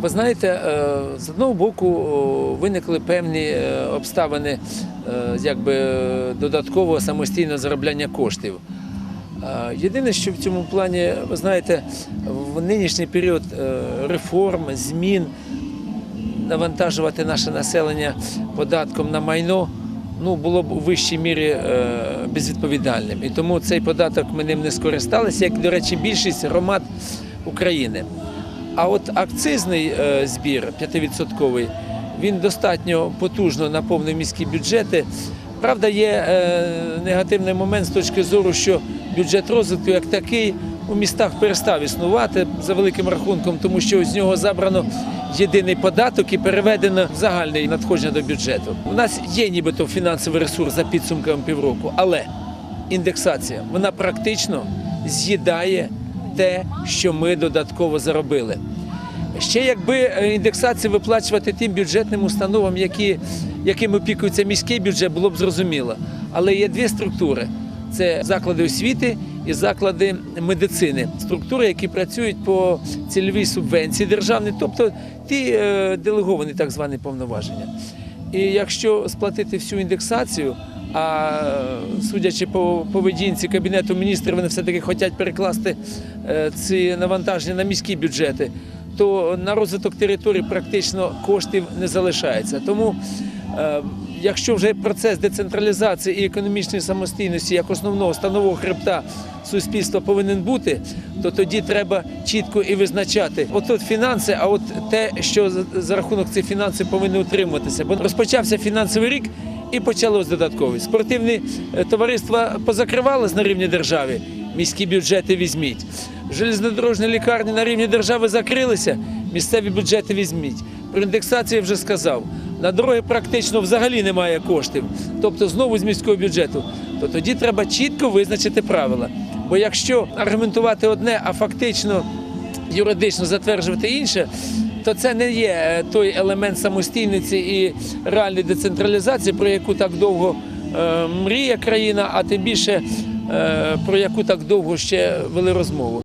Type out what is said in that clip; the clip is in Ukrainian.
Ви знаєте, е, з одного боку виникли певні е, обставини е, якби додаткового самостійного заробляння коштів. Єдине, що в цьому плані, ви знаєте, в нинішній період реформ, змін навантажувати наше населення податком на майно ну, було б у вищій мірі безвідповідальним. І тому цей податок ми ним не скористалися, як, до речі, більшість громад України. А от акцизний е, збір 5%, він достатньо потужно наповнив міські бюджети. Правда, є е, негативний момент з точки зору, що бюджет розвитку як такий у містах перестав існувати за великим рахунком, тому що з нього забрано єдиний податок і переведено в загальне надходження до бюджету. У нас є нібито фінансовий ресурс за підсумками півроку, але індексація вона практично з'їдає те, що ми додатково заробили. Ще якби е, індексацію виплачувати тим бюджетним установам, які, яким опікується міський бюджет, було б зрозуміло. Але є дві структури: це заклади освіти і заклади медицини. Структури, які працюють по цільовій субвенції державній, тобто ті е, делеговані так звані повноваження. І якщо сплатити всю індексацію, а судячи по поведінці Кабінету міністрів, вони все-таки хочуть перекласти е, ці навантаження на міські бюджети, то на розвиток території практично коштів не залишається. Тому, е, якщо вже процес децентралізації і економічної самостійності як основного станового хребта суспільства повинен бути, то тоді треба чітко і визначати. От тут фінанси, а от те, що за- рахунок цих фінансів повинно утримуватися. Бо розпочався фінансовий рік і почалось додаткові. Спортивні е, товариства позакривались на рівні держави. Міські бюджети візьміть. Железнодорожні лікарні на рівні держави закрилися, місцеві бюджети візьміть. Про індексацію я вже сказав. На дороги практично взагалі немає коштів, тобто знову з міського бюджету. То тоді треба чітко визначити правила. Бо якщо аргументувати одне, а фактично юридично затверджувати інше, то це не є е, той елемент самостійності і реальної децентралізації, про яку так довго е, мріє країна, а тим більше е, про яку так довго ще вели розмову.